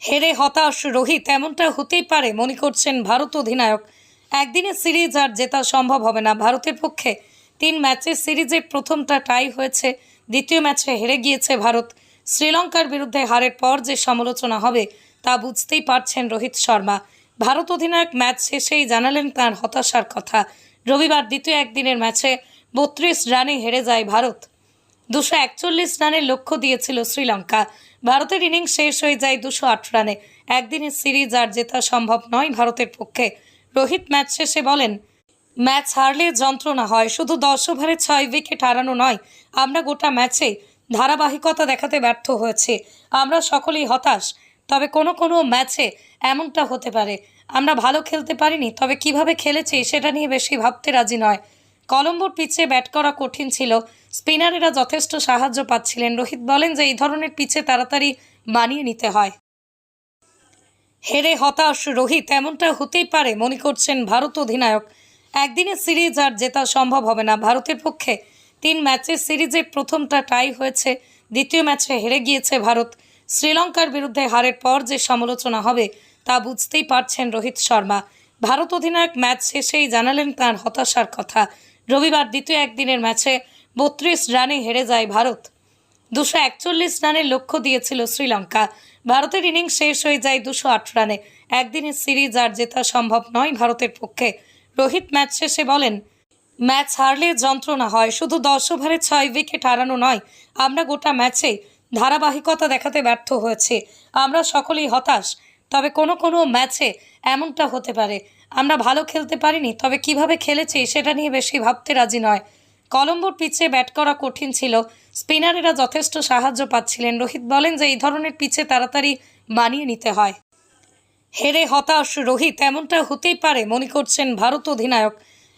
হেরে হতাশ রোহিত এমনটা হতেই পারে, মনে করছেন ভারত অধিনায়ক। একদিনের সিরিজ আর জেতা সম্ভব হবে না। ভারতের পক্ষে তিন ম্যাচের সিরিজে প্রথমটা টাই হয়েছে। দ্বিতীয় ম্যাচে হেরে গিয়েছে ভারত। শ্রীলঙ্কার বিরুদ্ধে হারের পর যে সমালোচনা হবে, তা বুঝতেই পারছেন রোহিত শর্মা। ভারত অধিনায়ক ম্যাচ শেষেই জানালেন তার হতাশার কথা। রবিবার দ্বিতীয় একদিনের ম্যাচে বত্রিশ রানে হেরে যায় ভারত। দুশো একচল্লিশ রানের লক্ষ্য দিয়েছিল শ্রীলঙ্কা। ভারতের ইনিংস শেষ হয়ে যায় দুশো আট রানে। একদিনের সিরিজ আর জেতা সম্ভব নয় ভারতের পক্ষে। রোহিত ম্যাচ শেষে বলেন, ম্যাচ হারলে যন্ত্রণা হয়। শুধু দশ ওভারে ছয় উইকেট হারানো নয়, আমরা গোটা ম্যাচে ধারাবাহিকতা দেখাতে ব্যর্থ হয়েছে। আমরা সকলেই হতাশ, তবে কোনো কোনো ম্যাচে এমনটা হতে পারে। আমরা ভালো খেলতে পারিনি, তবে কীভাবে খেলেছি সেটা নিয়ে বেশি ভাবতে রাজি নয়। কলম্বোর পিচে ব্যাট করা কঠিন ছিল। স্পিনারেরা যথেষ্ট সাহায্য পাচ্ছিলেন। রোহিত বলেন যে, এই ধরনের পিচে তাড়াতাড়ি মানিয়ে নিতে হয়। হেরে হতাশ রোহিত এমনটা হতেই পারে, মনে করছেন ভারত অধিনায়ক। একদিনের সিরিজ আর জেতা সম্ভব হবে না। ভারতের পক্ষে তিন ম্যাচের সিরিজের প্রথমটা টাই হয়েছে। দ্বিতীয় ম্যাচে হেরে গিয়েছে ভারত। শ্রীলঙ্কার বিরুদ্ধে হারের পর যে সমালোচনা হবে, তা বুঝতেই পারছেন রোহিত শর্মা। ভারত অধিনায়ক ম্যাচ শেষেই জানালেন তার হতাশার কথা। রবিবার দ্বিতীয় একদিনের ম্যাচে বত্রিশ রানে হেরে যায় ভারত। দুশো একচল্লিশ রানের লক্ষ্য দিয়েছিল শ্রীলঙ্কা। ভারতের ইনিংস শেষ হয়ে যায় দুশো আট রানে। একদিনের সিরিজ আর জেতা সম্ভব নয় ভারতের পক্ষে। রোহিত ম্যাচ শেষে বলেন, ম্যাচ হারলে যন্ত্রণা হয়। শুধু দশ ওভারে ছয় উইকেট হারানো নয়, আমরা গোটা ম্যাচে ধারাবাহিকতা দেখাতে ব্যর্থ হয়েছে। আমরা সকলেই হতাশ। তবে কোনো কোনো ম্যাচে এমনটা হতে পারে। আমরা ভালো খেলতে পারিনি, তবে কীভাবে খেলেছি সেটা নিয়ে বেশি ভাবতে রাজি নয়। কলম্বোর পিচে ব্যাট করা কঠিন ছিল। স্পিনারেরা যথেষ্ট সাহায্য পাচ্ছিলেন। রোহিত বলেন যে, এই ধরনের পিচে তাড়াতাড়ি মানিয়ে নিতে হয়। হেরে হতাশ রোহিত, এমনটা হতেই পারে, মনে করছেন ভারত অধিনায়ক।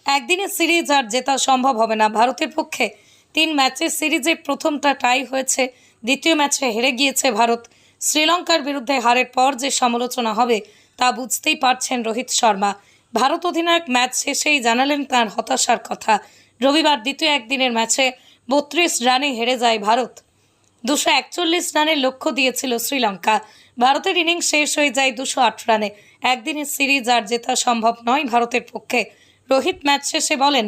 একদিনের সিরিজ আর জেতা সম্ভব হবে না। ভারতের পক্ষে তিন ম্যাচের সিরিজে প্রথমটা টাই হয়েছে। দ্বিতীয় ম্যাচে হেরে গিয়েছে ভারত। শ্রীলঙ্কার বিরুদ্ধে হারের পর যে সমালোচনা হবে, তা বুঝতেই পারছেন রোহিত শর্মা। ভারত অধিনায়ক ম্যাচ শেষেই জানালেন তার হতাশার কথা। রবিবার দ্বিতীয় একদিনের ম্যাচে বত্রিশ রানে হেরে যায় ভারত। দুশো একচল্লিশ রানের লক্ষ্য দিয়েছিল শ্রীলঙ্কা। ভারতের ইনিংস শেষ হয়ে যায় দুশো আট রানে। একদিনের সিরিজ আর জেতা সম্ভব নয় ভারতের পক্ষে। রোহিত ম্যাচ শেষে বলেন,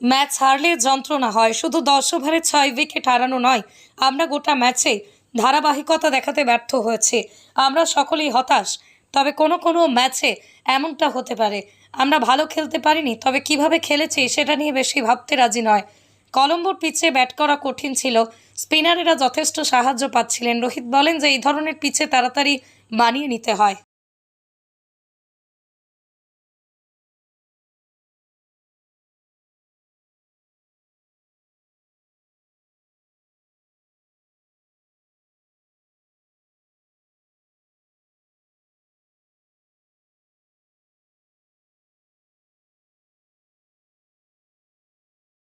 ম্যাচ হারলে যন্ত্রণা হয়। শুধু দশ ওভারে ছয় উইকেট হারানো নয়, আমরা গোটা ম্যাচে ধারাবাহিকতা দেখাতে ব্যর্থ হয়েছে। আমরা সকলেই হতাশ, তবে কোনো কোনো ম্যাচে এমনটা হতে পারে। আমরা ভালো খেলতে পারিনি, তবে কীভাবে খেলেছি সেটা নিয়ে বেশি ভাবতে রাজি নয়। কলম্বোর পিচে ব্যাট করা কঠিন ছিল। স্পিনারেরা যথেষ্ট সাহায্য পাচ্ছিলেন। রোহিত বলেন যে, এই ধরনের পিচে তাড়াতাড়ি মানিয়ে নিতে হয়।